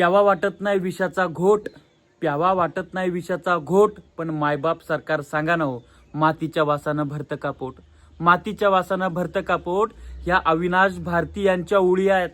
प्यावा वाटत नाही विषाचा घोट. प्यावा वाटत नाही विषाचा घोट. पण मायबाप सरकार सांगा ना हो मातीच्या वासानं भरतं का पोट? मातीच्या वासानं भरतं का पोट? ह्या अविनाश भारती यांच्या ओळी आहेत.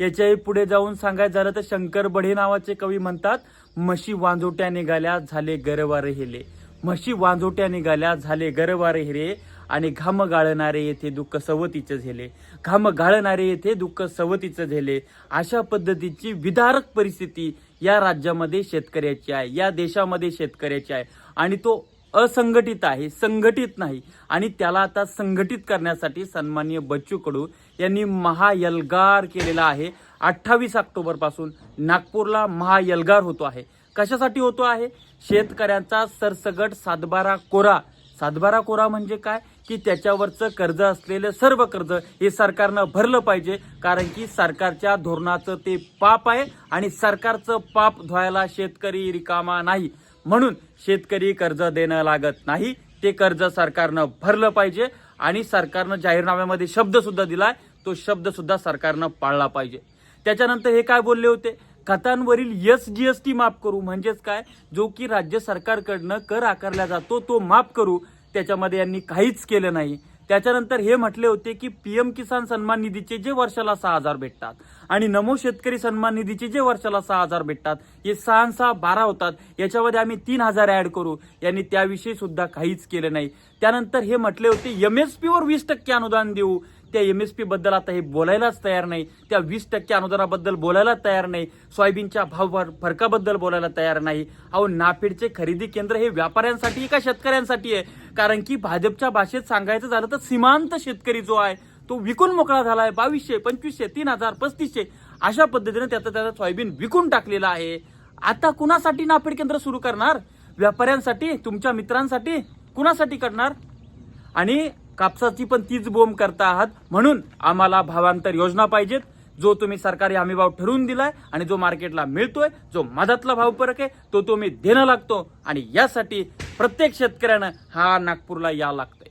याच्याही पुढे जाऊन सांगायचं झालं तर शंकर बढे नावाचे कवी म्हणतात म्हशी वांजोट्या निघाल्या झाले गरवारे हेले म्हशी वांजोट्या निघाल्या झाले गरवारे हिरे आणि घाम गाळणारे येथे दुःख सवतीचं झेले. घाम गाळणारे येथे दुःख सवतीचं झेले. अशा पद्धतीची विदारक परिस्थिती या राज्यामध्ये शेतकऱ्याची आहे या देशामध्ये शेतकऱ्याची आहे. आणि तो असंघटित आहे संघटित नाही. आणि त्याला आता संघटित करण्यासाठी सन्माननीय बच्चू कडू यांनी महायलगार केलेला आहे. अठ्ठावीस ऑक्टोबरपासून नागपूरला महायलगार होतो आहे. कशासाठी होतो आहे? शेतकऱ्यांचा सरसगट सातबारा कोरा सातबारा कोरा म्हणजे काय? की त्याच्यावरचं कर्ज असलेलं सर्व कर्ज हे सरकारनं भरलं पाहिजे कारण की सरकारच्या धोरणाचं ते पाप आहे आणि सरकारचं पाप धुवायला शेतकरी रिकामा नाही. म्हणून शेतकरी कर्ज देणं लागत नाही. ते कर्ज सरकारनं भरलं पाहिजे आणि सरकारनं जाहीरनाम्यामध्ये शब्द सुद्धा दिलाय तो शब्द सुद्धा सरकारनं पाळला पाहिजे. त्याच्यानंतर हे काय बोलले होते? खतांवरील एस जी एस टी माफ करू. म्हणजेच काय? जो की राज्य सरकारकडनं कर आकारला जातो तो माफ करू. त्याच्यामध्ये यांनी काहीच केलं नाही. त्याच्यानंतर हे म्हटले होते की पी एम किसान सन्मान निधीचे जे वर्षाला सहा हजार भेटतात आणि नमो शेतकरी सन्मान निधीचे जे वर्षाला सहा हजार भेटतात हे सहा सहा बारा होतात. याच्यामध्ये आम्ही तीन हजार ॲड करू. यांनी त्याविषयी सुद्धा काहीच केलं नाही. त्यानंतर हे म्हटले होते एम एस वर वीस टक्के अनुदान देऊ. त्या एम एसबद्दल आता हे बोलायलाच तयार नाही. त्या वीस टक्के अनुदानाबद्दल बोलायला तयार नाही. सोयाबीनच्या भाव फरकाबद्दल बोलायला तयार नाही. अहो नाफेडचे खरेदी केंद्र हे व्यापाऱ्यांसाठी का शेतकऱ्यांसाठी आहे? कारण की भाजपच्या भाषेत सांगायचं झालं तर सीमांत शेतकरी जो आहे तो विकून मोकळा झाला आहे बावीसशे पंचवीसशे तीन हजार पस्तीसशे. अशा पद्धतीने त्याचा त्याचा सोयाबीन विकून टाकलेलं आहे. आता कुणासाठी नाफेड केंद्र सुरू करणार? व्यापाऱ्यांसाठी? तुमच्या मित्रांसाठी? कुणासाठी करणार? आणि कापसाची पण तीच बोंब करता आहात. म्हणून आम्हाला भावांतर योजना पाहिजेत. जो तुम्ही सरकारी हमीभाव ठरवून दिलाय आणि जो मार्केटला मिळतोय जो मधातला भाव फरक आहे तो तुम्ही देणं लागतो. आणि यासाठी प्रत्येक शेतकऱ्यानं हा नागपूरला या लागतंय.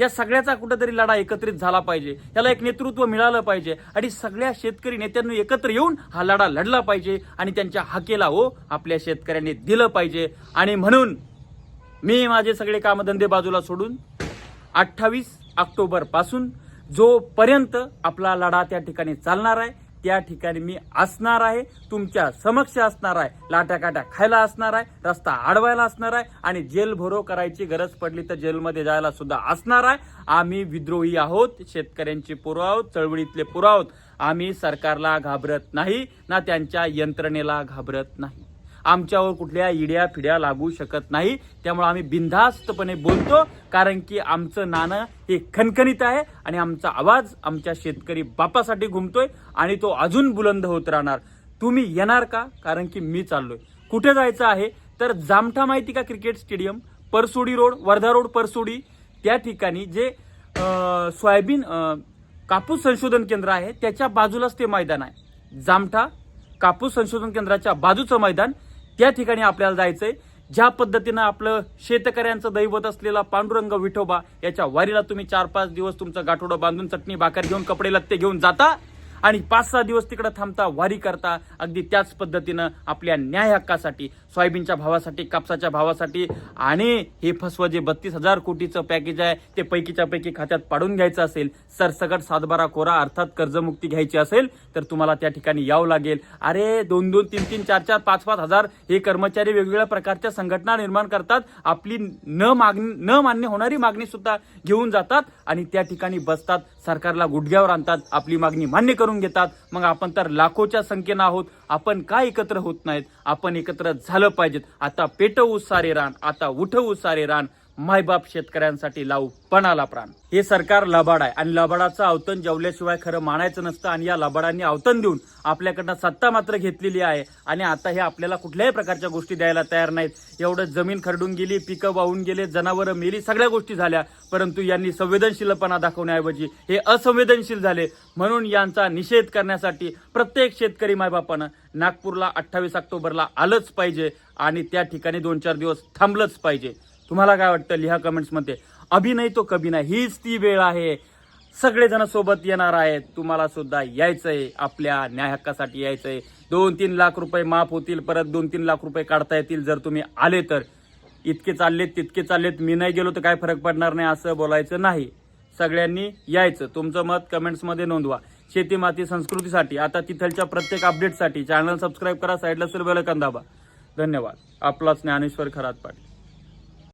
या सगळ्याचा कुठेतरी लढा एकत्रित झाला पाहिजे. याला एक नेतृत्व मिळालं पाहिजे. आणि सगळ्या शेतकरी नेत्यांनी एकत्र येऊन हा लढा लढला पाहिजे. आणि त्यांच्या हाकेला हो आपल्या शेतकऱ्यांनी दिलं पाहिजे. आणि म्हणून मी माझे सगळे कामधंदे बाजूला सोडून अठ्ठावीस ऑक्टोबरपासून जोपर्यंत आपला लढा त्या ठिकाणी चालणार आहे त्या ठिकाणी मी असणार आहे तुमच्या समक्ष असणार आहे लाट्या काट्या खायला असणार आहे रस्ता अडवायला असणार आहे आणि जेल भरो करायची गरज पडली तर जेलमध्ये जायला सुद्धा असणार आहे. आम्ही विद्रोही आहोत शेतकऱ्यांचे पोरं आहोत चळवळीतले पोरं आहोत. आम्ही सरकारला घाबरत नाही ना त्यांच्या यंत्रणेला घाबरत नाही. आमच्यावर कुठल्या इड्या फिड्या लागू शकत नाही. त्यामुळे आम्ही बिनधास्तपणे बोलतो कारण की आमचं नाणं हे खणखणीत आहे आणि आमचा आवाज आमच्या शेतकरी बापासाठी घुमतोय आणि तो अजून बुलंद होत राहणार. तुम्ही येणार का? कारण की मी चाललोय. कुठे जायचं आहे? तर जामठा माहिती का cricket stadium? Parsodi road Wardha road Parsodi. त्या ठिकाणी जे सोयाबीन कापूस संशोधन केंद्र आहे त्याच्या बाजूलाच ते मैदान आहे. जामठा कापूस संशोधन केंद्राच्या बाजूचं मैदान. त्या ठिकाणी आपल्याला जायचंय. ज्या पद्धतीनं आपलं शेतकऱ्यांचं दैवत असलेला पांडुरंग विठोबा याच्या वारीला तुम्ही चार पाच दिवस तुमचं गाठोडं बांधून चटणी भाकर घेऊन कपडे लत्ते घेऊन जाता आणि पाच सहा दिवस तिकडे थांबता वारी करता. अगदी त्याच पद्धतीनं आपल्या न्याय हक्कासाठी सोयाबीनच्या भावासाठी कापसाच्या भावासाठी. आणि हे फसवं जे बत्तीस हजार कोटीचं पॅकेज आहे ते पैकीच्या पैकी खात्यात पाडून घ्यायचं असेल सरसकट सातबारा कोरा अर्थात कर्जमुक्ती घ्यायची असेल तर तुम्हाला त्या ठिकाणी यावं लागेल. अरे दोन दोन तीन तीन चार चार पाच पाच हजार हे कर्मचारी वेगवेगळ्या प्रकारच्या संघटना निर्माण करतात. आपली न मागणी न मान्य होणारी मागणी सुद्धा घेऊन जातात आणि त्या ठिकाणी बसतात सरकारला गुडघ्यावर आणतात आपली मागणी मान्य करून घेतात. मग आपण तर लाखोच्या संख्येनं आहोत आपण काय एकत्र होत नाहीत? आपण एकत्र झालं पाहिजेत. आता पेटवू सारे रान आता उठवू सारे रान मायबाप शेतकऱ्यांसाठी लावू पणाला प्राण. हे सरकार लबाड आहे आणि लबाडाचं अवतन जेवल्याशिवाय खरं मानायचं नसतं आणि या लबाडांनी अवतन देऊन आपल्याकडनं सत्ता मात्र घेतलेली आहे आणि आता हे आपल्याला कुठल्याही प्रकारच्या गोष्टी द्यायला तयार नाहीत. एवढं जमीन खरडून गेली पिकं वाहून गेले जनावरं मेली सगळ्या गोष्टी झाल्या. परंतु यांनी संवेदनशीलपणा दाखवण्याऐवजी हे असंवेदनशील झाले म्हणून यांचा निषेध करण्यासाठी प्रत्येक शेतकरी मायबापानं नागपूरला अठ्ठावीस ऑक्टोबरला आलंच पाहिजे आणि त्या ठिकाणी दोन चार दिवस थांबलंच पाहिजे. तुम्हाला काय वाटतं? लिहा कमेंट्समध्ये अभिनय तो कभी नाही. हीच ती वेळ आहे. सगळेजण सोबत येणार आहेत. तुम्हाला सुद्धा आहे आपल्या न्याय हक्कासाठी आहे दोन तीन लाख रुपये माफ होतील. परत दोन तीन लाख रुपये काढता येतील. जर तुम्ही आले तर. इतके चाललेत तितके चाललेत. मी नाही गेलो तर काय फरक पडणार नाही असं बोलायचं नाही. सगळ्यांनी यायचं. तुमचं मत कमेंट्समध्ये नोंदवा. शेती माती संस्कृतीसाठी. आता तिथलच्या प्रत्येक अपडेटसाठी चॅनल सबस्क्राईब करा. साईडला सुरू बेल दाबा. धन्यवाद. आपलाच ज्ञानेश्वर खरात पाटील.